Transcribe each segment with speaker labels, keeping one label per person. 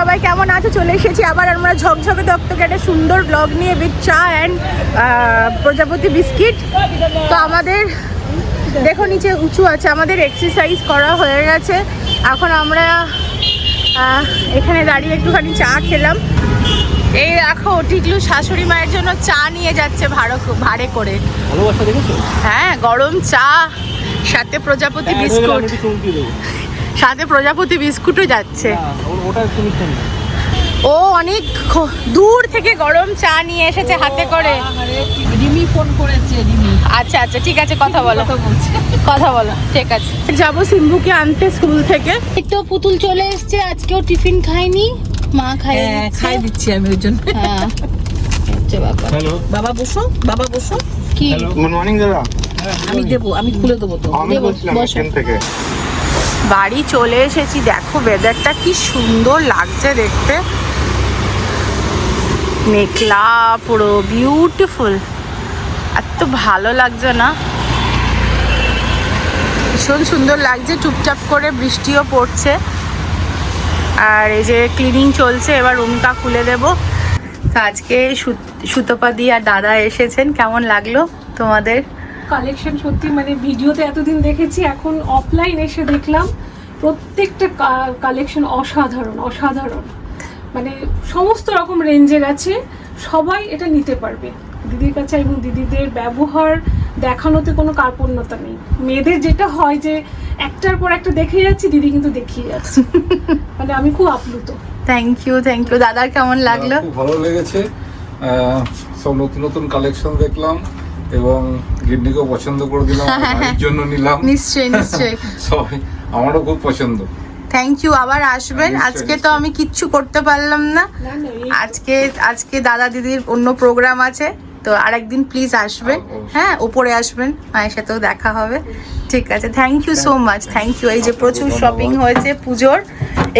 Speaker 1: সবাই কেমন আছো? চলে এসেছি আবার আমরা ঝকঝকে দপ্তকে একটা সুন্দর ব্লগ নিয়ে উইথ চা অ্যান্ড প্রজাপতি বিস্কিট। তো আমাদের, দেখো নিচে উঁচু আছে, আমাদের এক্সারসাইজ করা হয়ে গেছে। এখন আমরা এখানে দাঁড়িয়ে একটুখানি চা খেলাম। এই দেখো টিকলু শাশুড়ি মায়ের জন্য চা নিয়ে যাচ্ছে ভাড়া ভাড়ে করে। হ্যাঁ গরম চা সাথে প্রজাপতি বিস্কুট। সাথে প্রজাপতি বিস্কুটও যাচ্ছে।
Speaker 2: ওটা
Speaker 1: ও অনেক দূর থেকে গরম চা নিয়ে এসেছে হাতে করে।
Speaker 3: রিমি ফোন করেছে রিমি।
Speaker 1: আচ্ছা আচ্ছা ঠিক আছে কথা বলো।
Speaker 3: কথা বলছে।
Speaker 1: কথা বলো ঠিক আছে। যাব সিম্বুকে আনতে স্কুল থেকে। তো পুতুল চলে এসেছে আজকেও টিফিন খাইনি মা খাই
Speaker 3: হ্যাঁ খাই দিচ্ছি আমি ওই জন্য।
Speaker 1: হ্যাঁ
Speaker 3: বাবা বসো বাবা বসো।
Speaker 1: কি?
Speaker 4: গুড মর্নিং দাদা।
Speaker 3: আমি দেবো আমি খুলে দেবো তো।
Speaker 1: দেবো, বসো।
Speaker 4: থেকে।
Speaker 1: বাড়ি চলে এসেছি দেখো ওয়েদারটা কি সুন্দর লাগছে দেখতে। মেঘলা, পুরো বিউটিফুল এত ভালো লাগছে না? ভীষণ সুন্দর লাগছে, চুপচাপ করে বৃষ্টিও পড়ছে। আর এই যে ক্লিনিং চলছে, এবার রুমটা খুলে দেব। তো আজকে সু- সুতপা দি আর দাদা এসেছেন, কেমন লাগল তোমাদের?
Speaker 5: কালেকশন সত্যি মানে ভিডিওতে এতদিন দেখেছি, এখন অফলাইন এসে দেখলাম, প্রত্যেকটা কালেকশন অসাধারণ অসাধারণ। মানে সমস্ত রকম রেঞ্জের আছে সবাই এটা নিতে পারবে। দিদির কাছে এবং দিদিদের ব্যবহার দেখানোতে কোনো কার্পণ্যতা নেই। মেয়েদের যেটা হয় যে একটার পর একটা দেখে যাচ্ছি দিদি কিন্তু দেখিয়ে যাচ্ছে। মানে আমি খুব আপ্লুত।
Speaker 1: থ্যাংক ইউ থ্যাংক ইউ দাদার কেমন লাগল?
Speaker 6: খুব ভালো লেগেছে। সব নতুন নতুন কালেকশন দেখলাম এবং গিন্নিকেও পছন্দ করে দিলাম জন্য নিলাম।
Speaker 1: নিশ্চয়ই নিশ্চয়ই।
Speaker 6: সবাই আমারও খুব পছন্দ।
Speaker 1: থ্যাংক ইউ আবার আসবেন। আজকে তো আমি কিচ্ছু করতে পারলাম না। আজকে আজকে দাদা দিদির অন্য প্রোগ্রাম আছে। তো আরেকদিন প্লিজ আসবেন। হ্যাঁ উপরে আসবেন। মায়ের সাথেও দেখা হবে। ঠিক আছে thank you so much thank you এই যে প্রচুর শপিং হয়েছে পুজোর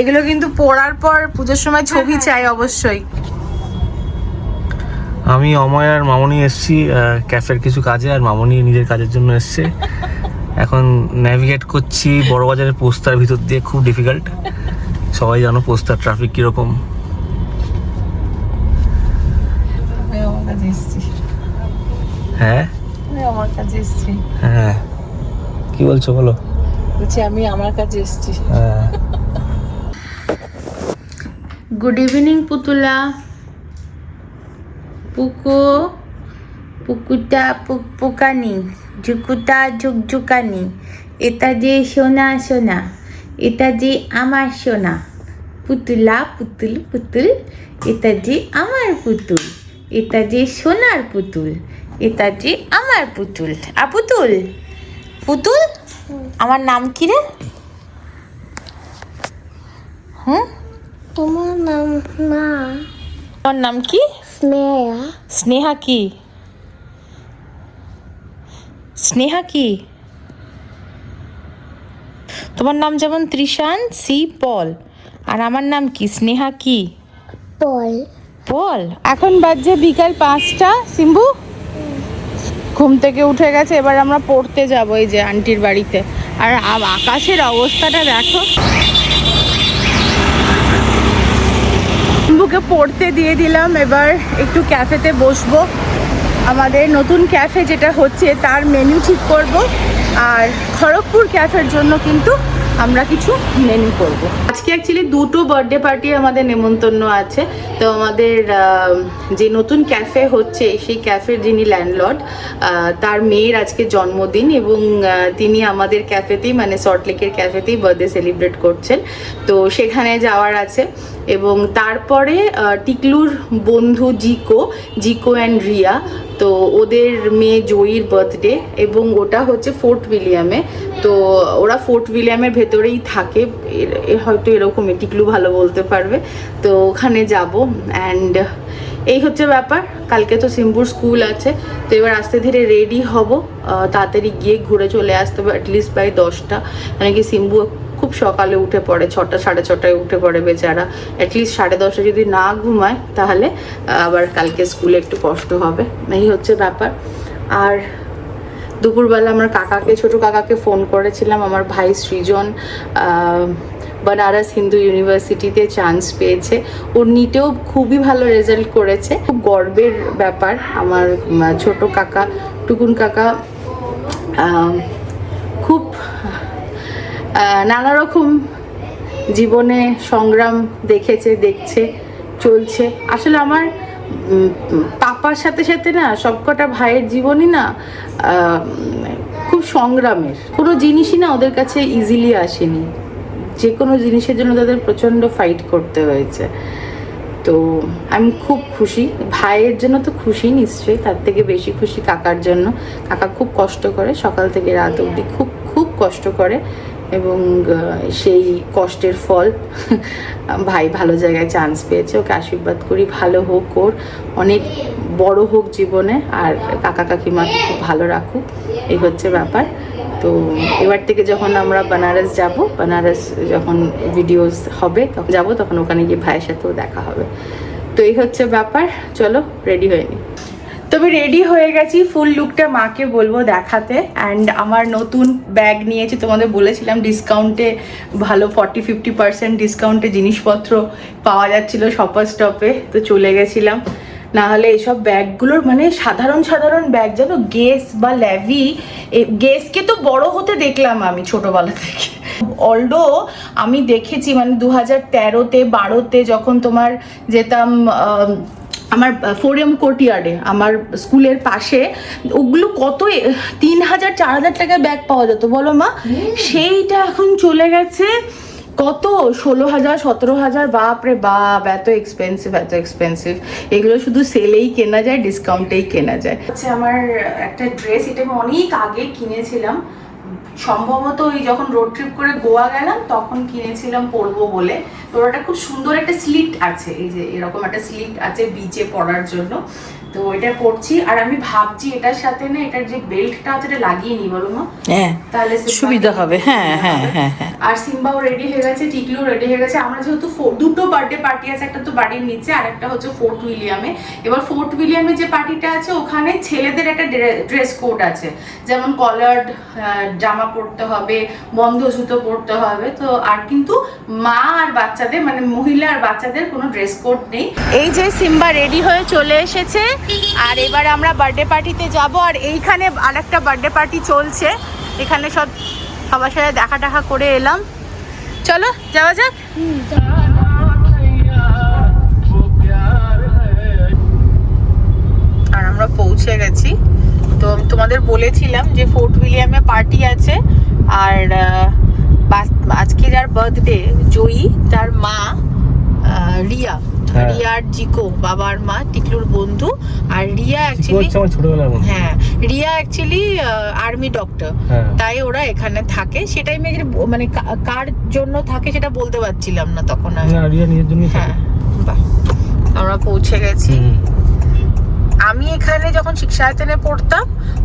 Speaker 1: এগুলো কিন্তু পড়ার পর পুজোর সময় ছবি চাই অবশ্যই।
Speaker 2: আমি অময় আর মামনি এসছি ক্যাফের কিছু কাজে আর মামনি নিজের কাজের জন্য এসছে। এখন ন্যাভিগেট করছি বড়বাজারের পোস্তার ভিতর দিয়ে খুব ডিফিকাল্ট সবাই জানো পোস্তার ট্রাফিক কীরকম। হ্যাঁ?
Speaker 3: আমার কাছে এসেছি।
Speaker 2: হ্যাঁ। কি বলছো বলো?
Speaker 3: বলছি আমি আমার কাছে এসেছি।
Speaker 2: হ্যাঁ।
Speaker 1: গুড ইভিনিং পুতুলা। পুকু পুকুটা পুকানি। ঝুকুটা ঝুকঝুকানি। এটা যে সোনা সোনা। এটা যে আমার সোনা। পুতুলা পুতুল পুতুল। এটা যে আমার পুতুল। এটা যে সোনার পুতুল। এটা যে আমার পুতুল। আ পুতুল? পুতুল আমার নাম কি রে? হুম?
Speaker 7: তোমার নাম না
Speaker 1: তোমার নাম কি?
Speaker 7: স্নেহা।
Speaker 1: স্নেহা কি? স্নেহা কি? তোমার নাম যেমন ত্রিশান সি পল। আর আমার নাম কি? স্নেহা কি?
Speaker 7: পল।
Speaker 1: পল? এখন বাজছে বিকাল পাঁচটা। সিম্বু? ঘুম থেকে উঠে গেছে এবার আমরা পড়তে যাব এই যে আন্টির বাড়িতে। আর আকাশের অবস্থাটা দেখো। সিম্বুকে পড়তে দিয়ে দিলাম এবার একটু ক্যাফেতে বসবো। আমাদের নতুন ক্যাফে যেটা হচ্ছে, তার মেনু ঠিক করব। আর খড়গপুর ক্যাফের জন্য কিন্তু আমরা কিছু মেনু করব। আজকে অ্যাকচুয়ালি দুটো বার্থডে পার্টি আমাদের নেমন্তন্ন আছে। তো আমাদের যে নতুন ক্যাফে হচ্ছে, সেই ক্যাফের যিনি ল্যান্ডলর্ড তার মেয়ের আজকে জন্মদিন এবং তিনি আমাদের ক্যাফেতেই মানে সল্টলেকের ক্যাফেতেই বার্থডে সেলিব্রেট করছেন। তো সেখানে যাওয়ার আছে এবং তারপরে টিকলুর বন্ধু জিকো জিকো অ্যান্ড রিয়া তো ওদের মেয়ে জয়ীর বার্থডে এবং ওটা হচ্ছে ফোর্ট উইলিয়ামে তো ওরা ফোর্ট উইলিয়ামের ভেতরেই থাকে। হয়তো এরকমই টিকলু ভালো বলতে পারবে। তো ওখানে যাব অ্যান্ড এই হচ্ছে ব্যাপার। কালকে তো সিম্বুর স্কুল আছে। তো এবার আস্তে ধীরে রেডি হব। তাড়াতাড়ি গিয়ে ঘুরে চলে আসতে হবে অ্যাটলিস্ট বাই দশটা। মানে কি সিম্বু খুব সকালে উঠে পড়ে, ছটা, সাড়ে ছটায় উঠে পড়ে বেচারা। অ্যাটলিস্ট সাড়ে দশটা যদি না ঘুমায়, তাহলে আবার কালকে স্কুলে একটু কষ্ট হবে। এই হচ্ছে ব্যাপার। আর দুপুরবেলা আমার কাকাকে, ছোট কাকাকে ফোন করেছিলাম। আমার ভাই সৃজন বানারস হিন্দু ইউনিভার্সিটিতে চান্স পেয়েছে। ওর নিটেও খুবই ভালো রেজাল্ট করেছে। খুব গর্বের ব্যাপার। আমার ছোট কাকা, টুকুন কাকা খুব নানা রকম জীবনে সংগ্রাম দেখেছে, দেখছে, চলছে। আসলে আমার পাপার সাথে সাথে না সবকটা ভাইয়ের জীবনই না খুব সংগ্রামের। কোনো জিনিসই না ওদের কাছে ইজিলি আসেনি। যে কোনো জিনিসের জন্য তাদের প্রচণ্ড ফাইট করতে হয়েছে। তো আমি খুব খুশি। ভাইয়ের জন্য তো খুশি নিশ্চয়ই, তার থেকে বেশি খুশি কাকার জন্য। কাকা খুব কষ্ট করে সকাল থেকে রাত অবধি খুব খুব কষ্ট করে। এবং সেই কষ্টের ফল। ভাই ভালো জায়গায় চান্স পেয়েছে, ওকে আশীর্বাদ করি, ভালো হোক ওর। অনেক বড় হোক জীবনে, আর কাকা কাকিমাকে খুব ভালো রাখুক, এই হচ্ছে ব্যাপার। তো এবার থেকে যখন আমরা বেনারস যাব বেনারস যখন ভিডিওস হবে, তখন যাব, তখন ওখানে গিয়ে ভাইয়ের সাথেও দেখা হবে। তো এই হচ্ছে ব্যাপার, চলো রেডি হয়ে নি। তবে রেডি হয়ে গেছি ফুল লুকটা মাকে বলব দেখাতে। অ্যান্ড আমার নতুন ব্যাগ নিয়েছি, তোমাদের বলেছিলাম ডিসকাউন্টে ভালো ফর্টি ফিফটি পার্সেন্ট ডিসকাউন্টে জিনিসপত্র পাওয়া যাচ্ছিল শপার স্টপে তো চলে গেছিলাম। না হলে এইসব ব্যাগগুলোর মানে সাধারণ সাধারণ ব্যাগ যেন গেস বা ল্যাভি গেসকে তো বড় হতে দেখলাম আমি ছোটবেলা থেকে। অলডো আমি দেখেছি মানে দু হাজার তেরোতে, বারোতে যখন তোমার যেতাম আমার ফোরিয়াম কোর্টিয়ার্ডে আমার স্কুলের পাশে ওগুলো কত তিন হাজার চার হাজার টাকায় ব্যাগ পাওয়া যেত বলো মা? সেইটা এখন চলে গেছে কত? ষোলো হাজার সতেরো হাজার বাপ রে বাপ এত এক্সপেন্সিভ এত এক্সপেন্সিভ এগুলো শুধু সেলেই কেনা যায় ডিসকাউন্টেই কেনা যায়। আচ্ছা আমার একটা ড্রেস এটা আমি অনেক আগে কিনেছিলাম। সম্ভবত ওই যখন রোড ট্রিপ করে গোয়া গেলাম, তখন কিনেছিলাম পরবো বলে। তো ওটা খুব সুন্দর একটা স্লিট আছে, এই যে এরকম একটা স্লিট আছে বিচে পড়ার জন্য। তো এটা করছি আর আমি ভাবছি এটার সাথে না এটার যে বেল্টটা আছে এটা লাগিয়ে নি বলো মা।
Speaker 3: হ্যাঁ
Speaker 1: তাহলে
Speaker 3: সুবিধা হবে, হ্যাঁ,
Speaker 1: সুবিধা
Speaker 3: হ্যাঁ, হ্যাঁ, হ্যাঁ।
Speaker 1: আর সিম্বাও রেডি হয়ে গেছে টিকলু রেডি হয়ে গেছে। আমরা যেহেতু দুটো বার্থডে পার্টি আছে একটা তো বাড়ির নিচে আর একটা হচ্ছে ফোর্ট উইলিয়ামে এবার ফোর্ট উইলিয়ামে যে পার্টিটা আছে ওখানে ছেলেদের একটা ড্রেস কোড আছে। যেমন কলার্ড জামা পরতে হবে বন্ধ জুতো পরতে হবে। তো আর কিন্তু মা আর বাচ্চাদের মানে মহিলা আর বাচ্চাদের কোনো ড্রেস কোড নেই। এই যে সিম্বা রেডি হয়ে চলে এসেছে আর এবার আমরা বার্থডে পার্টিতে যাব আর এইখানে আর একটা বার্থডে পার্টি চলছে। এখানে সব সবার সাথে দেখা টাকা করে এলাম। চলো যাওয়া যাক। আর আমরা পৌঁছে গেছি। তো তোমাদের বলেছিলাম যে ফোর্ট উইলিয়ামে পার্টি আছে আর আজকে যার বার্থডে জয়ী তার মা আহ, রিয়া
Speaker 2: হ্যাঁ।
Speaker 1: রিয়ার জিকো বাবার মা টিকলুর বন্ধু আর রিয়া অ্যাকচুয়ালি
Speaker 2: হচ্ছে ছোটবেলার বন্ধু।
Speaker 1: হ্যাঁ রিয়া অ্যাকচুয়ালি আর্মি ডক্টর তাই ওরা এখানে থাকে। সেটাই মানে কার জন্য থাকে সেটা বলতে পারছিলাম না তখন
Speaker 2: না রিয়া নিজের জন্যই
Speaker 1: হ্যাঁ বাহ। আমরা পৌঁছে গেছি। আমি এখানে যখন শিক্ষায়তনে পড়তাম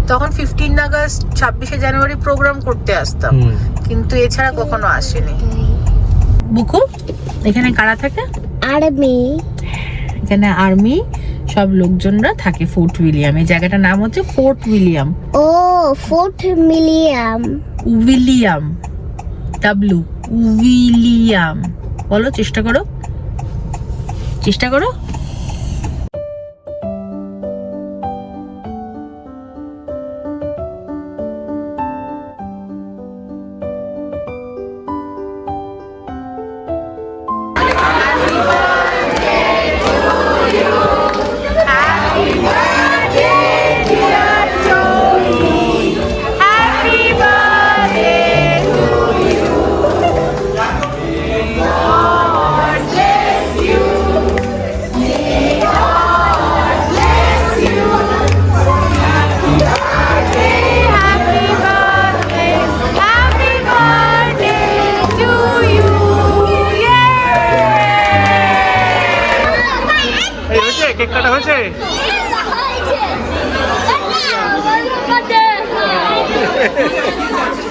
Speaker 1: তখন ফিফটিন আগস্ট ছাব্বিশে জানুয়ারি প্রোগ্রাম করতে আসতাম। কিন্তু এছাড়া কখনো আসেনি। বুকু এখানে কারা থাকে?
Speaker 7: আর্মি
Speaker 1: এখানে আর্মি সব লোকজনরা থাকে ফোর্ট উইলিয়াম। এই জায়গাটার নাম হচ্ছে ফোর্ট উইলিয়াম।
Speaker 7: ও ফোর্ট মিলিয়াম।
Speaker 1: উইলিয়াম। W William. বলো চেষ্টা করো। চেষ্টা করো।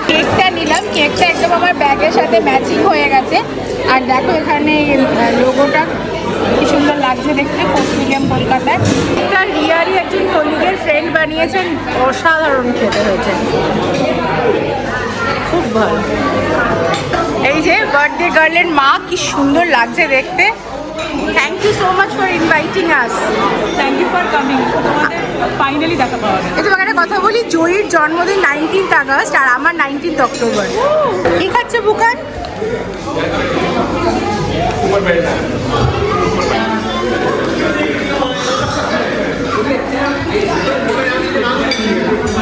Speaker 1: কেকটা নিলাম। কেকটা একদম আমার ব্যাগের সাথে ম্যাচিং হয়ে গেছে। আর দেখো এখানে লোগোটা কি সুন্দর লাগছে দেখতে পোস্ট কলকাতায়। এটা রিয়ারই একজন কলিগের ফ্রেন্ড বানিয়েছেন অসাধারণ খেতে হয়েছে। খুব ভালো। এই যে বার্থডে গার্লের মা কি সুন্দর লাগছে দেখতে। Thank you so much for inviting us
Speaker 5: thank you for coming তোমাদের ফাইনালি দেখা পাওয়া গেল
Speaker 1: তোমাকে একটা কথা বলি জয়ীর জন্মদিন নাইনটিন্থ আগস্ট আর আমার নাইনটিন্থ অক্টোবর। কি খাচ্ছে বুকান? এই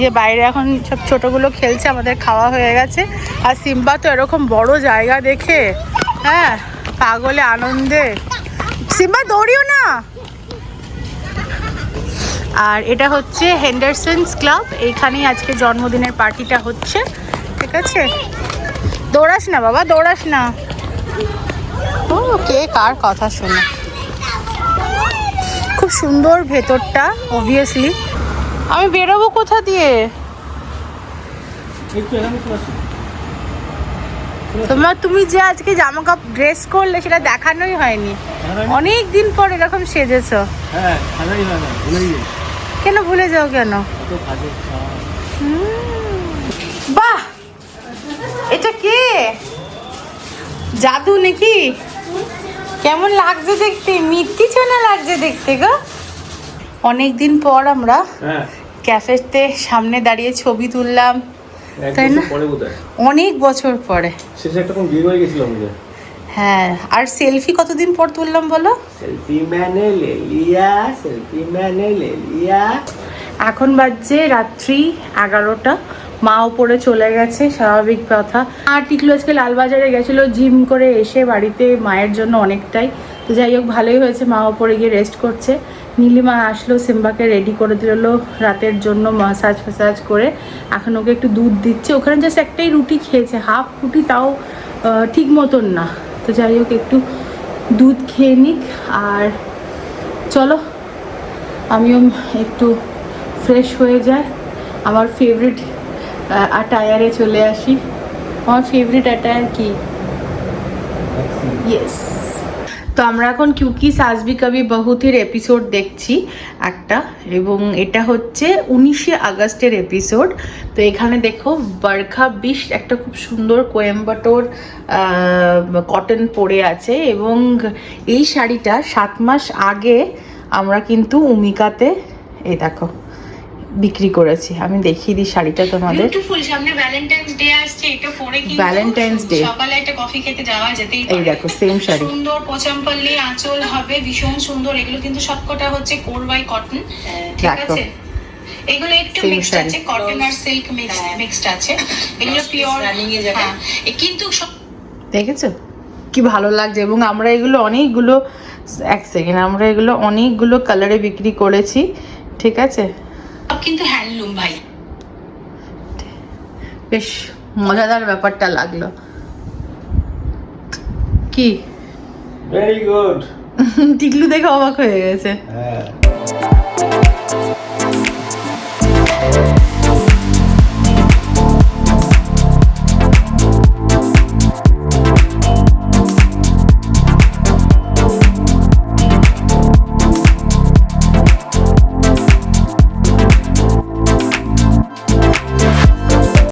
Speaker 1: যে বাইরে এখন সব ছোটোগুলো খেলছে, আমাদের খাওয়া হয়ে গেছে। আর সিম্বা তো এরকম বড় জায়গা দেখে হ্যাঁ পাগলে আনন্দে। সিম্বা, দৌড়িও না। আর এটা হচ্ছে হেন্ডারসন্স ক্লাব এইখানেই আজকে জন্মদিনের পার্টিটা হচ্ছে, ঠিক আছে? দৌড়াস না বাবা, দৌড়াস না। ও, কে কার কথা শোনে। খুব সুন্দর ভেতরটা অবভিয়াসলি আমি বেরোবো কোথা দিয়ে? তোমার তুমি যে আজকে জামা কাপড় ড্রেস করলে সেটা দেখানোই হয়নি। অনেক দিন পর এরকম সেজেছো।
Speaker 2: হ্যাঁ না
Speaker 1: কেন ভুলে যাও কেন? বাহ! এটা কে? জাদু নাকি? কেমন লাগছে দেখতে? মিথ্যি ছোনা লাগছে দেখতে গো? অনেক দিন পর আমরা
Speaker 2: হ্যাঁ।
Speaker 1: ক্যাফেতে সামনে দাঁড়িয়ে ছবি তুললাম তাই না? অনেক বছর পরে।
Speaker 2: শেষে একটা কোন বিয়ে হয়ে
Speaker 1: হ্যাঁ আর সেলফি কতদিন পর তুললাম বলো?
Speaker 2: সেলফি ম্যানে সেলফি ম্যানে
Speaker 1: এখন বাজছে রাত্রি এগারোটা। মা ওপরে চলে গেছে স্বাভাবিক কথা। আর টিকলু আজকে লালবাজারে গেছিল জিম করে এসে বাড়িতে মায়ের জন্য অনেকটাই। তো যাই হোক ভালোই হয়েছে মা ওপরে গিয়ে রেস্ট করছে। নীলিমা আসলো সিম্বাকে রেডি করে দিল রাতের জন্য মাসাজ ফাসাজ করে। এখন ওকে একটু দুধ দিচ্ছে। ওখানে জাস্ট একটাই রুটি খেয়েছে হাফ রুটি তাও ঠিক মতন না। তো যাই হোক একটু দুধ খেয়ে নিক। আর চলো আমিও একটু ফ্রেশ হয়ে যাই। আমার ফেভারিট অ্যাটায়ারে চলে আসি। আমার ফেভারিট অ্যাটায়ার কি? ইয়েস তো আমরা এখন কিউকি সাজবি কবি বহুতির এপিসোড দেখছি একটা, এবং এটা হচ্ছে উনিশে আগস্টের এপিসোড তো এখানে দেখো, বারখা বিশ একটা খুব সুন্দর কোয়েম্বাটোর কটন পরে আছে, এবং এই শাড়িটা সাত মাস আগে আমরা কিন্তু উমিকাতে, এই দেখো। বিক্রি করেছি। আমি দেখিয়ে দিই শাড়িটা তোমাদের।
Speaker 4: সামনে ভ্যালেন্টাইন্স ডে আসছে এটা পরে কিন্তু
Speaker 1: Valentine's Day।
Speaker 4: সকালে একটা কফি খেতে যাওয়া যেতেই
Speaker 1: এই দেখো সেম শাড়ি।
Speaker 4: সুন্দর পোচাম্পাল্লি আঁচল হবে ভীষণ সুন্দর। এগুলো কিন্তু সবকটা হচ্ছে কোরবাই কটন ঠিক আছে? এগুলো একটু মিক্সড আছে কটন আর সিল্ক মিক্সড মিক্সড আছে। এগুলো পিওর হ্যাঁ। এ কিন্তু সব
Speaker 1: দেখেছ? কি ভালো লাগছে। এবং আমরা এগুলো অনেকগুলো এক সেকেন্ড আমরা এগুলো অনেকগুলো কালারে বিক্রি করেছি। ঠিক আছে?
Speaker 4: কিন্তু হ্যান্ডলুম ভাই।
Speaker 1: বেশ মজাদার ব্যাপারটা লাগল। কি?
Speaker 2: ভেরি গুড
Speaker 1: টিকলু দেখে অবাক হয়ে গেছে।
Speaker 2: হ্যাঁ।